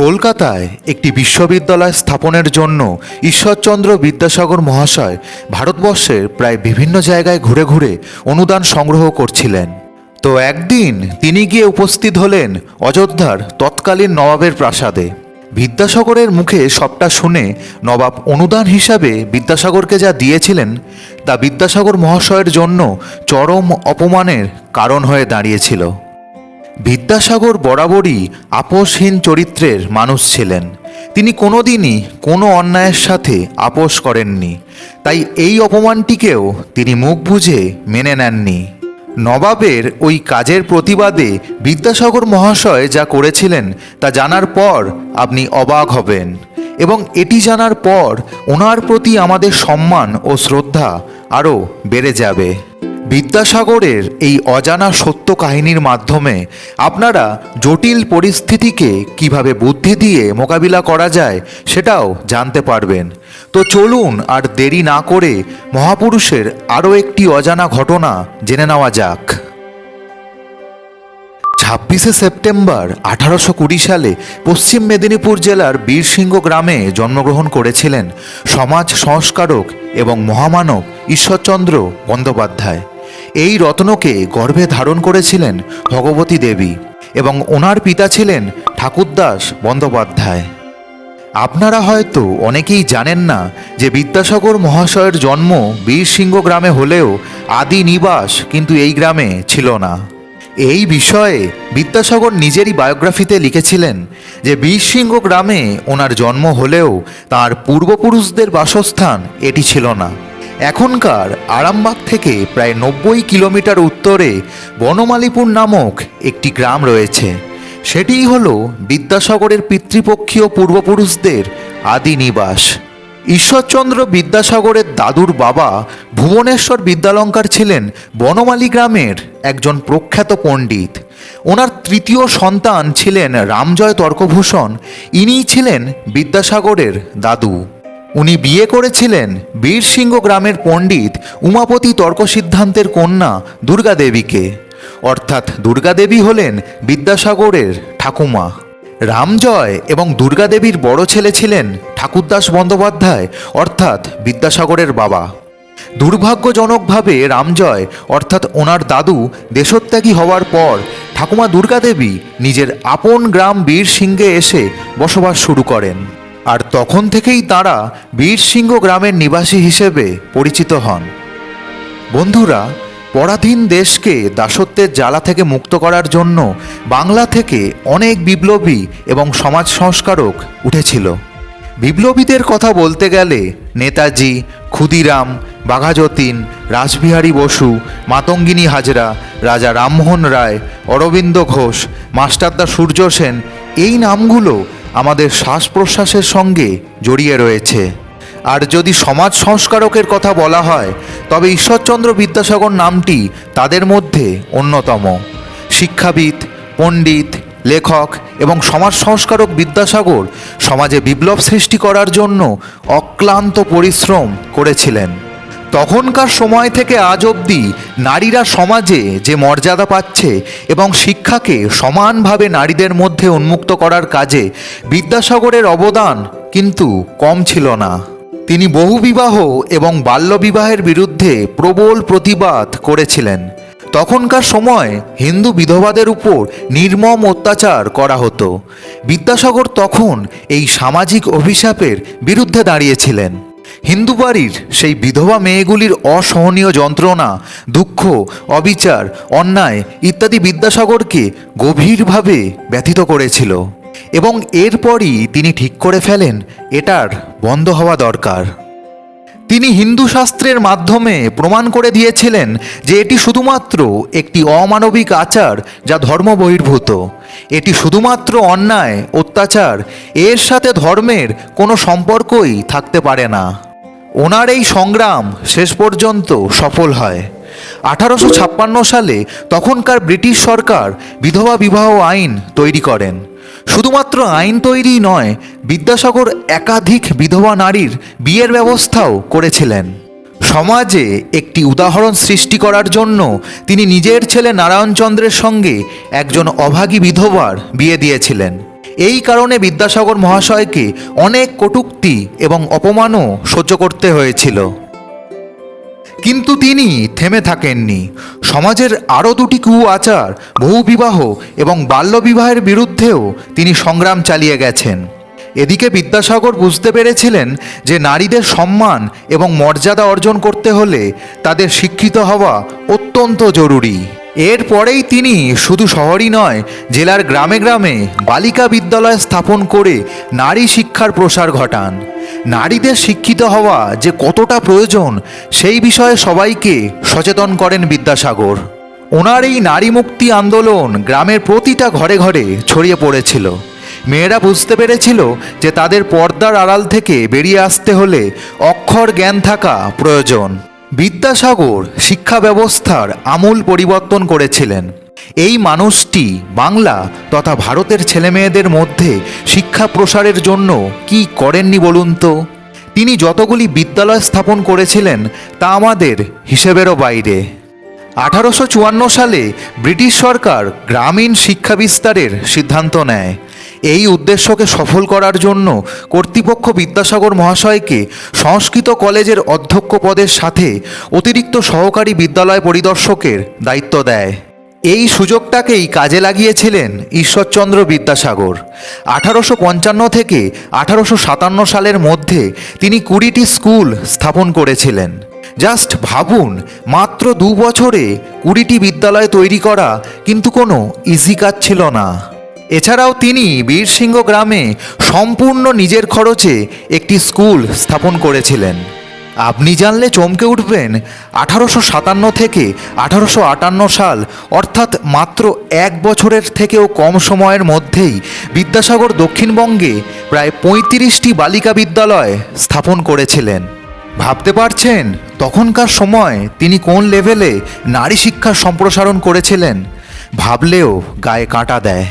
কলকাতায় একটি বিশ্ববিদ্যালয় স্থাপনের জন্য ঈশ্বরচন্দ্র বিদ্যাসাগর মহাশয় ভারতবর্ষের প্রায় বিভিন্ন জায়গায় ঘুরে ঘুরে অনুদান সংগ্রহ করছিলেন। তো একদিন তিনি গিয়ে উপস্থিত হলেন অযোধ্যার তৎকালীন নবাবের প্রাসাদে। বিদ্যাসাগরের মুখে সবটা শুনে নবাব অনুদান হিসাবে বিদ্যাসাগরকে যা দিয়েছিলেন, তা বিদ্যাসাগর মহাশয়ের জন্য চরম অপমানের কারণ হয়ে দাঁড়িয়েছিল। বিদ্যাসাগর বরাবরই আপোষহীন চরিত্রের মানুষ ছিলেন। তিনি কোনোদিনই কোনো অন্যায়ের সাথে আপোষ করেননি। তাই এই অপমানটিকেও তিনি মুখ বুঝে মেনে নেননি। নবাবের ওই কাজের প্রতিবাদে বিদ্যাসাগর মহাশয় যা করেছিলেন তা জানার পর আপনি অবাক হবেন এবং এটি জানার পর ওনার প্রতি আমাদের সম্মান ও শ্রদ্ধা আরও বেড়ে যাবে। বিদ্যাসাগরের এই অজানা সত্য কাহিনীর মাধ্যমে আপনারা জটিল পরিস্থিতিকে কীভাবে বুদ্ধি দিয়ে মোকাবিলা করা যায় সেটাও জানতে পারবেন। তো চলুন আর দেরি না করে মহাপুরুষের আরও একটি অজানা ঘটনা জেনে নেওয়া যাক। ছাব্বিশে সেপ্টেম্বর আঠারোশো কুড়ি সালে পশ্চিম মেদিনীপুর জেলার বীরসিংহ গ্রামে জন্মগ্রহণ করেছিলেন সমাজ সংস্কারক এবং মহামানব ঈশ্বরচন্দ্র বন্দ্যোপাধ্যায়। এই রত্নকে গর্ভে ধারণ করেছিলেন ভগবতী দেবী এবং ওনার পিতা ছিলেন ঠাকুরদাস বন্দ্যোপাধ্যায়। আপনারা হয়তো অনেকেই জানেন না যে বিদ্যাসাগর মহাশয়ের জন্ম বীরসিংহ গ্রামে হলেও আদি নিবাস কিন্তু এই গ্রামে ছিল না। এই বিষয়ে বিদ্যাসাগর নিজেরই বায়োগ্রাফিতে লিখেছিলেন যে বীরসিংহ গ্রামে ওনার জন্ম হলেও তার পূর্বপুরুষদের বাসস্থান এটি ছিল না। এখনকার আরামবাগ থেকে প্রায় নব্বই কিলোমিটার উত্তরে বনমালীপুর নামক একটি গ্রাম রয়েছে। সেটিই হল বিদ্যাসাগরের পিতৃপক্ষীয় পূর্বপুরুষদের আদি নিবাস। ঈশ্বরচন্দ্র বিদ্যাসাগরের দাদুর বাবা ভুবনেশ্বর বিদ্যালঙ্কার ছিলেন বনমালী গ্রামের একজন প্রখ্যাত পণ্ডিত। ওনার তৃতীয় সন্তান ছিলেন রামজয় তর্কভূষণ। ইনিই ছিলেন বিদ্যাসাগরের দাদু। উনি বিয়ে করেছিলেন বীরসিংহ গ্রামের পণ্ডিত উমাপতি তর্ক সিদ্ধান্তের কন্যা দুর্গাদেবীকে। অর্থাৎ দুর্গাদেবী হলেন বিদ্যাসাগরের ঠাকুমা। রামজয় এবং দুর্গাদেবীর বড় ছেলে ছিলেন ঠাকুরদাস বন্দ্যোপাধ্যায়, অর্থাৎ বিদ্যাসাগরের বাবা। দুর্ভাগ্যজনকভাবে রামজয়, অর্থাৎ ওনার দাদু, দেশত্যাগী হওয়ার পর ঠাকুমা দুর্গাদেবী নিজের আপন গ্রাম বীরসিংহে এসে বসবাস শুরু করেন। আর তখন থেকেই তাঁরা বীরসিংহ গ্রামের নিবাসী হিসেবে পরিচিত হন। বন্ধুরা, পরাধীন দেশকে দাসত্বের জ্বালা থেকে মুক্ত করার জন্য বাংলা থেকে অনেক বিপ্লবী এবং সমাজ সংস্কারক উঠেছিল। বিপ্লবীদের কথা বলতে গেলে নেতাজি, ক্ষুদিরাম, বাঘাযতীন, রাসবিহারী বসু, মাতঙ্গিনী হাজরা, রাজা রামমোহন রায়, অরবিন্দ ঘোষ, মাস্টারদা সূর্য সেন এই নামগুলো আমাদের শ্বাস প্রশ্বাসের সঙ্গে জড়িয়ে রয়েছে। আর যদি সমাজ সংস্কারকের কথা বলা হয়, তবে ঈশ্বরচন্দ্র বিদ্যাসাগর নামটি তাদের মধ্যে অন্যতম। শিক্ষাবিদ, পণ্ডিত, লেখক এবং সমাজ সংস্কারক বিদ্যাসাগর সমাজে বিপ্লব সৃষ্টি করার জন্য অক্লান্ত পরিশ্রম করেছিলেন। তখনকার সময় থেকে আজ অবধি নারীরা সমাজে যে মর্যাদা পাচ্ছে এবং শিক্ষাকে সমানভাবে নারীদের মধ্যে উন্মুক্ত করার কাজে বিদ্যাসাগরের অবদান কিন্তু কম ছিল না। তিনি বহুবিবাহ এবং বাল্যবিবাহের বিরুদ্ধে প্রবল প্রতিবাদ করেছিলেন। তখনকার সময় হিন্দু বিধবাদের উপর নির্মম অত্যাচার করা হতো। বিদ্যাসাগর তখন এই সামাজিক অভিশাপের বিরুদ্ধে দাঁড়িয়েছিলেন। হিন্দু বাড়ির সেই বিধবা মেয়েগুলির অসহনীয় যন্ত্রণা, দুঃখ, অবিচার, অন্যায় ইত্যাদি বিদ্যাসাগরকে গভীরভাবে ব্যথিত করেছিল এবং এরপরই তিনি ঠিক করে ফেলেন, এটার বন্ধ হওয়া দরকার। তিনি হিন্দু শাস্ত্রের মাধ্যমে প্রমাণ করে দিয়েছিলেন যে এটি শুধুমাত্র একটি অমানবিক আচার যা ধর্ম বহির্ভূত এটি শুধুমাত্র অন্যায়, অত্যাচার, এর সাথে ধর্মের কোনো সম্পর্কই থাকতে পারে না। ওনার এই সংগ্রাম শেষ পর্যন্ত সফল হয়। আঠারোশো ছাপ্পান্ন সালে তখনকার ব্রিটিশ সরকার বিধবা বিবাহ আইন তৈরি করেন। শুধুমাত্র আইন তৈরি নয়, বিদ্যাসাগর একাধিক বিধবা নারীর বিয়ের ব্যবস্থাও করেছিলেন। সমাজে একটি উদাহরণ সৃষ্টি করার জন্য তিনি নিজের ছেলে নারায়ণচন্দ্রের সঙ্গে একজন অভাগী বিধবার বিয়ে দিয়েছিলেন। এই কারণে বিদ্যাসাগর মহাশয়কে অনেক কটূক্তি এবং অপমানও সহ্য করতে হয়েছিল। কিন্তু তিনি থেমে থাকেননি। সমাজের আরও দুটি কু আচার বহুবিবাহ এবং বাল্যবিবাহের বিরুদ্ধেও তিনি সংগ্রাম চালিয়ে গেছেন। এদিকে বিদ্যাসাগর বুঝতে পেরেছিলেন যে নারীদের সম্মান এবং মর্যাদা অর্জন করতে হলে তাদের শিক্ষিত হওয়া অত্যন্ত জরুরি। এরপরেই তিনি শুধু শহরই নয়, জেলার গ্রামে গ্রামে বালিকা বিদ্যালয় স্থাপন করে নারী শিক্ষার প্রসার ঘটান। নারীদের শিক্ষিত হওয়া যে কতটা প্রয়োজন, সেই বিষয়ে সবাইকে সচেতন করেন বিদ্যাসাগর। ওনার এই নারী মুক্তি আন্দোলন গ্রামের প্রতিটা ঘরে ঘরে ছড়িয়ে পড়েছিল। মেয়েরা বুঝতে পেরেছিল যে তাদের পর্দার আড়াল থেকে বেরিয়ে আসতে হলে অক্ষর জ্ঞান থাকা প্রয়োজন। বিদ্যাসাগর শিক্ষা ব্যবস্থার আমূল পরিবর্তন করেছিলেন। এই মানুষটি বাংলা তথা ভারতের ছেলেমেয়েদের মধ্যে শিক্ষা প্রসারের জন্য কি করেননি বলুন তো? তিনি যতগুলি বিদ্যালয় স্থাপন করেছিলেন তা আমাদের হিসেবেরও বাইরে। আঠারোশো চুয়ান্ন সালে ব্রিটিশ সরকার গ্রামীণ শিক্ষা বিস্তারের সিদ্ধান্ত নেয়। এই উদ্দেশ্যকে সফল করার জন্য কর্তৃপক্ষ বিদ্যাসাগর মহাশয়কে সংস্কৃত কলেজের অধ্যক্ষ পদের সাথে অতিরিক্ত সহকারী বিদ্যালয় পরিদর্শকের দায়িত্ব দেয়। এই সুযোগটাকেই কাজে লাগিয়েছিলেন ঈশ্বরচন্দ্র বিদ্যাসাগর। আঠারোশো পঞ্চান্ন থেকে আঠারোশো সাতান্ন সালের মধ্যে তিনি কুড়িটি স্কুল স্থাপন করেছিলেন। জাস্ট ভাবুন, মাত্র দু বছরে কুড়িটি বিদ্যালয় তৈরি করা কিন্তু কোনো ইজি কাজ ছিল না। এছাড়াও তিনি বীরসিংহ গ্রামে সম্পূর্ণ নিজের খরচে একটি স্কুল স্থাপন করেছিলেন। আপনি জানলে চমকে উঠবেন, আঠারোশো সাতান্ন থেকে আঠারোশো আটান্ন সাল, অর্থাৎ মাত্র এক বছরের থেকেও কম সময়ের মধ্যেই বিদ্যাসাগর দক্ষিণবঙ্গে প্রায় পঁয়ত্রিশটি বালিকা বিদ্যালয় স্থাপন করেছিলেন। ভাবতে পারছেন, তখনকার সময় তিনি কোন লেভেলে নারী শিক্ষার সম্প্রসারণ করেছিলেন? ভাবলেও গায়ে কাঁটা দেয়।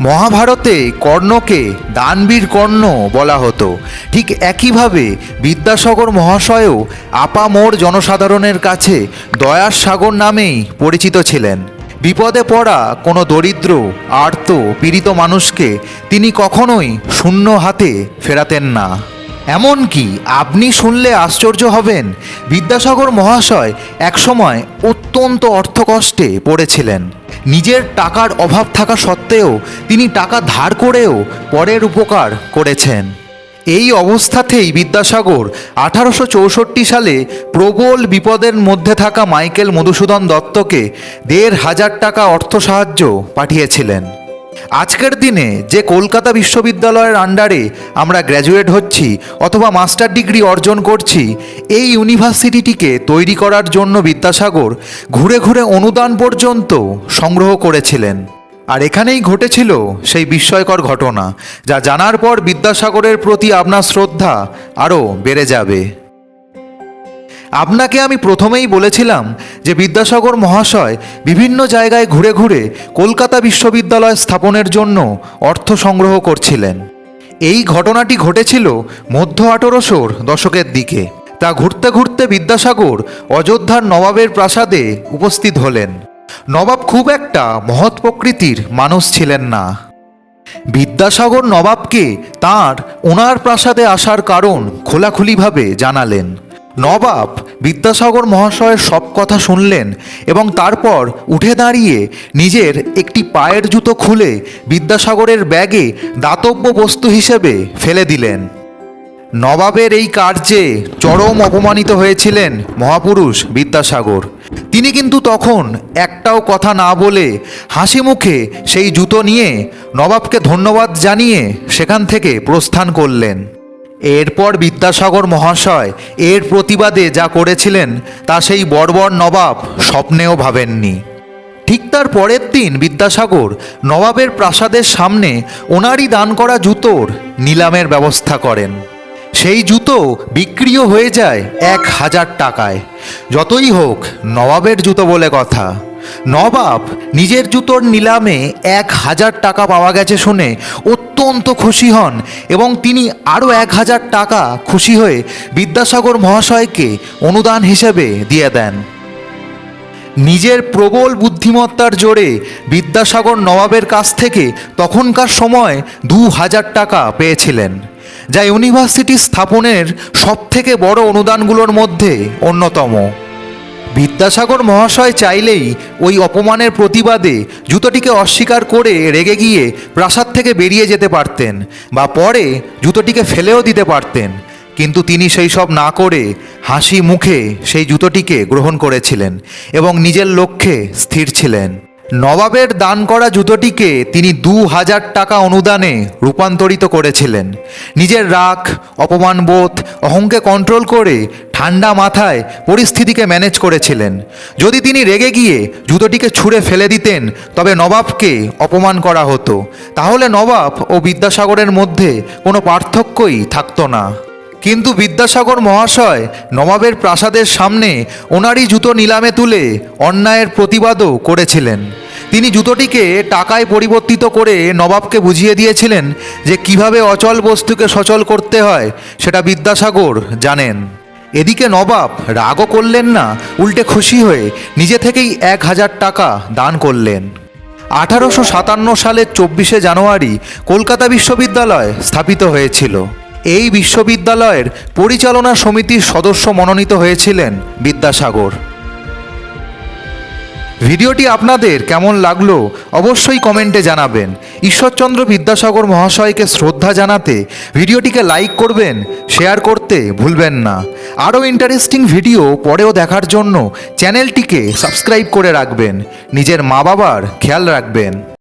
মহাভারতে কর্ণকে দানবীর কর্ণ বলা হতো। ঠিক একইভাবে বিদ্যাসাগর মহাশয়ও আপামোর জনসাধারণের কাছে দয়ার সাগর নামেই পরিচিত ছিলেন। বিপদে পড়া কোনো দরিদ্র, আর্ত, পীড়িত মানুষকে তিনি কখনোই শূন্য হাতে ফেরাতেন না। এমনকি আপনি শুনলে আশ্চর্য হবেন, বিদ্যাসাগর মহাশয় একসময় অত্যন্ত অর্থকষ্টে পড়েছিলেন। নিজের টাকার অভাব থাকা সত্ত্বেও তিনি টাকা ধার করেও পরের উপকার করেছেন। এই অবস্থাতেই বিদ্যাসাগর আঠারোশো চৌষট্টি সালে প্রবল বিপদের মধ্যে থাকা মাইকেল মধুসূদন দত্তকে দেড় হাজার টাকা অর্থ সাহায্য পাঠিয়েছিলেন। আজকের দিনে যে কলকাতা বিশ্ববিদ্যালয়ের আন্ডারে আমরা গ্র্যাজুয়েট হচ্ছি অথবা মাস্টার ডিগ্রি অর্জন করছি, এই ইউনিভার্সিটিটিকে তৈরি করার জন্য বিদ্যাসাগর ঘুরে ঘুরে অনুদান পর্যন্ত সংগ্রহ করেছিলেন। আর এখানেই ঘটেছিল সেই বিস্ময়কর ঘটনা, যা জানার পর বিদ্যাসাগরের প্রতি আপনার শ্রদ্ধা আরও বেড়ে যাবে। আপনাকে আমি প্রথমেই বলেছিলাম যে বিদ্যাসাগর মহাশয় বিভিন্ন জায়গায় ঘুরে ঘুরে কলকাতা বিশ্ববিদ্যালয় স্থাপনের জন্য অর্থ সংগ্রহ করছিলেন। এই ঘটনাটি ঘটেছিল মধ্য আঠেরোশোর দশকের দিকে। তা ঘুরতে ঘুরতে বিদ্যাসাগর অযোধ্যার নবাবের প্রাসাদে উপস্থিত হলেন। নবাব খুব একটা মহৎ প্রকৃতির মানুষ ছিলেন না। বিদ্যাসাগর নবাবকে তার ওনার প্রাসাদে আসার কারণ খোলাখুলিভাবে জানালেন। নবাব বিদ্যাসাগর মহাশয়ের সব কথা শুনলেন এবং তারপর উঠে দাঁড়িয়ে নিজের একটি পায়ের জুতো খুলে বিদ্যাসাগরের ব্যাগে দাতব্য বস্তু হিসেবে ফেলে দিলেন। নবাবের এই কার্যে চরম অপমানিত হয়েছিলেন মহাপুরুষ বিদ্যাসাগর। তিনি কিন্তু তখন একটাও কথা না বলে হাসি মুখে সেই জুতো নিয়ে নবাবকে ধন্যবাদ জানিয়ে সেখান থেকে প্রস্থান করলেন। এরপর বিদ্যাসাগর মহাশয় এর প্রতিবাদে যা করেছিলেন, তা সেই বর্বর নবাব স্বপ্নেও ভাবেননি। ঠিক তার পরের দিন বিদ্যাসাগর নবাবের প্রাসাদের সামনে ওনারই দান করা জুতোর নিলামের ব্যবস্থা করেন। সেই জুতো বিক্রিও হয়ে যায় এক হাজার টাকায়। যতই হোক, নবাবের জুতো বলে কথা। নবাব নিজের জুতোর নিলামে এক হাজার টাকা পাওয়া গেছে শুনে অত্যন্ত খুশি হন এবং তিনি আরও এক হাজার টাকা খুশি হয়ে বিদ্যাসাগর মহাশয়কে অনুদান হিসেবে দিয়ে দেন। নিজের প্রবল বুদ্ধিমত্তার জোরে বিদ্যাসাগর নবাবের কাছ থেকে তখনকার সময় দু হাজার টাকা পেয়েছিলেন, যা ইউনিভার্সিটি স্থাপনের সবথেকে বড় অনুদানগুলোর মধ্যে অন্যতম। বিদ্যাসাগর মহাশয় চাইলেই ওই অপমানের প্রতিবাদে জুতোটিকে অস্বীকার করে রেগে গিয়ে প্রাসাদ থেকে বেরিয়ে যেতে পারতেন বা পরে জুতোটিকে ফেলেও দিতে পারতেন। কিন্তু তিনি সেই সব না করে হাসি মুখে সেই জুতোটিকে গ্রহণ করেছিলেন এবং নিজের লক্ষ্যে স্থির ছিলেন। নবাবের দান করা জুতোটিকে তিনি দু হাজার টাকা অনুদানে রূপান্তরিত করেছিলেন। নিজের রাগ, অপমানবোধ, অহংকে কন্ট্রোল করে ঠান্ডা মাথায় পরিস্থিতিকে ম্যানেজ করেছিলেন। যদি তিনি রেগে গিয়ে জুতোটিকে ছুঁড়ে ফেলে দিতেন, তবে নবাবকে অপমান করা হতো। তাহলে নবাব ও বিদ্যাসাগরের মধ্যে কোনো পার্থক্যই থাকতো না। কিন্তু বিদ্যাসাগর মহাশয় নবাবের প্রাসাদের সামনে ওনারই জুতো নিলামে তুলে অন্যায়ের প্রতিবাদও করেছিলেন। তিনি জুতোটিকে টাকায় পরিবর্তিত করে নবাবকে বুঝিয়ে দিয়েছিলেন যে কীভাবে অচল বস্তুকে সচল করতে হয়, সেটা বিদ্যাসাগর জানেন। এদিকে নবাব রাগও করলেন না, উল্টে খুশি হয়ে নিজে থেকেই এক হাজার টাকা দান করলেন। আঠারোশো সাতান্ন সালের চব্বিশে জানুয়ারি কলকাতা বিশ্ববিদ্যালয় স্থাপিত হয়েছিল। এই বিশ্ববিদ্যালয়ের পরিচালনা সমিতির সদস্য মনোনীত হয়েছিলেন বিদ্যাসাগর। ভিডিওটি আপনাদের কেমন লাগল অবশ্যই কমেন্টে জানাবেন। ঈশ্বরচন্দ্র বিদ্যাসাগর মহাশয়কে শ্রদ্ধা জানাতে ভিডিওটিকে লাইক করবেন, শেয়ার করতে ভুলবেন না। আরও ইন্টারেস্টিং ভিডিও পরেও দেখার জন্য চ্যানেলটিকে সাবস্ক্রাইব করে রাখবেন। নিজের মা বাবার খেয়াল রাখবেন।